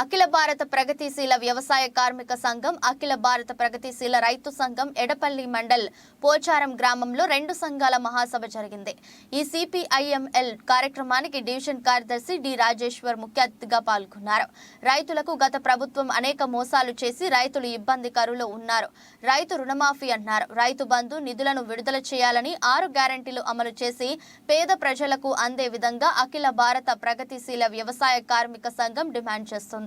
అఖిల భారత ప్రగతిశీల వ్యవసాయ కార్మిక సంఘం అఖిల భారత ప్రగతిశీల రైతు సంఘం ఎడపల్లి మండల్ పోచారం గ్రామంలో రెండు సంఘాల మహాసభ జరిగింది. ఈ సిపిఐఎంఎల్ కార్యక్రమానికి డివిజన్ కార్యదర్శి డి రాజేశ్వర్ ముఖ్య అతిథిగా పాల్గొన్నారు. రైతులకు గత ప్రభుత్వం అనేక మోసాలు చేసి రైతులు ఇబ్బంది ఇబ్బందికరులు ఉన్నారు. రైతు రుణమాఫీ అన్నారు. రైతు బంధు నిధులను విడుదల చేయాలని ఆరు గ్యారంటీలు అమలు చేసి పేద ప్రజలకు అందే విధంగా అఖిల భారత ప్రగతిశీల వ్యవసాయ కార్మిక సంఘం డిమాండ్ చేస్తుంది.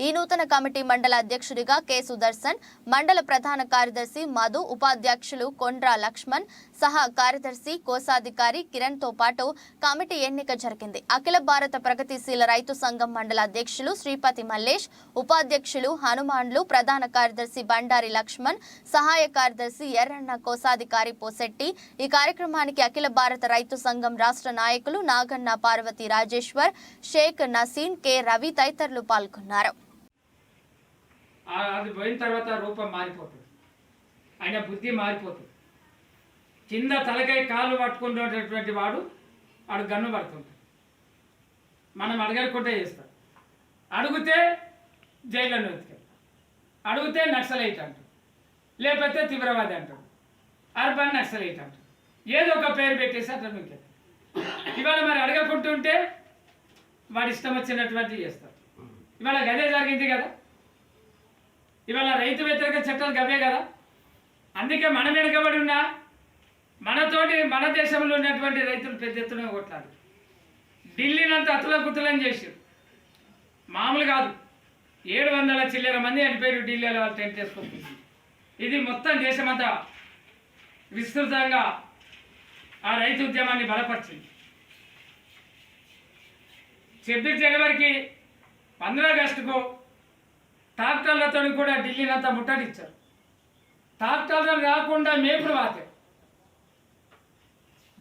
ఈ నూతన కమిటీ మండల అధ్యక్షుడిగా కె. సుదర్శన్ మండల ప్రధాన కార్యదర్శి మధు ఉపాధ్యక్షులు కొండ్రా లక్ష్మణ్ సహా కార్యదర్శి కోశాధికారి కిరణ్తో పాటు కమిటీ ఎన్నిక జరిగింది. అఖిల భారత ప్రగతిశీల రైతు సంఘం మండల అధ్యక్షులు శ్రీపతి మల్లేష్ ఉపాధ్యక్షులు హనుమాన్లు ప్రధాన కార్యదర్శి బండారి లక్ష్మణ్ సహాయ కార్యదర్శి ఎర్రన్న కోశాధికారి పోసెట్టి ఈ కార్యక్రమానికి అఖిల భారత రైతు సంఘం రాష్ట్ర నాయకులు నాగన్న పార్వతి రాజేశ్వర్ షేక్ నసీన్ కె. రవి తదితరులు పాల్గొన్నారు పేర్కొన్నారు. అది పోయిన తర్వాత రూపం మారిపోతుంది. ఆయన బుద్ధి మారిపోతుంది. కింద తలకాయ కాళ్ళు పట్టుకున్నటువంటి వాడు వాడు గన్ను పడుతుంటాడు. మనం అడగకుండా చేస్తాం. అడిగితే జైల్లో వెతికెళ్తాం అడిగితే నక్సలైట్ అంటాడు. లేకపోతే తీవ్రవాది అంటాడు. అర్బన్ నక్సలైట్ అంటాడు. ఏదో ఒక పేరు పెట్టేసి అట్లా ఇవాళ మరి అడగకుంటుంటే వాడి ఇష్టం వచ్చినటువంటి చేస్తారు ఇవాళ గదే జరిగింది కదా? ఇవాళ రైతు వ్యతిరేక చట్టాలు గవే కదా? అందుకే మనం వెనుకబడి ఉన్నా మనతోటి మన దేశంలో ఉన్నటువంటి రైతులు పెద్ద ఎత్తున కొట్లాడు ఢిల్లీనంతా అతుల కుతులని చేశారు. మామూలు కాదు. ఏడు వందల చిల్లర మంది అని పేరు ఢిల్లీలో వాళ్ళు టెంట్ వేసుకుంటుంది ఇది మొత్తం దేశమంతా విస్తృతంగా ఆ రైతు ఉద్యమాన్ని బలపరిచింది. ఛబ్బీస్ జనవరికి పంద్రా ఆగస్టుకు ట్రాక్టర్లతో కూడా ఢిల్లీనంతా ముట్టడిచ్చారు. ట్రాక్టర్లు రాకుండా మేపుడు వాతే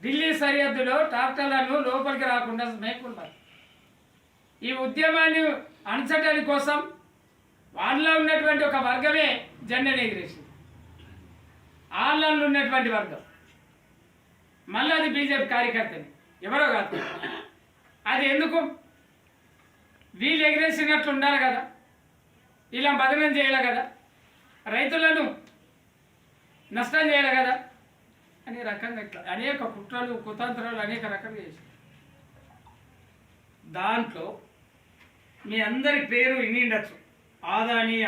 ఢిల్లీ సరిహద్దులో ట్రాక్టర్లను లోపలికి రాకుండా మేపుడు ఈ ఉద్యమాన్ని అణచటాని కోసం వాళ్ళలో ఉన్నటువంటి ఒక వర్గమే జెండను ఎగిరేసింది. ఆళ్ళలో ఉన్నటువంటి వర్గం. మళ్ళీ అది బీజేపీ కార్యకర్తని. ఎవరో కాదు. అది ఎందుకు? వీళ్ళు ఎగిరేసినట్లు ఉండాలి కదా. ఇలా బదనం చేయాలి కదా. రైతులను నష్టం చేయాలి కదా. అనే రకంగా ఇట్లా అనేక కుట్రలు కుతంత్రాలు అనేక రకంగా చేశారు. దాంట్లో మీ అందరి పేరు విని ఉండొచ్చు. ఆదాని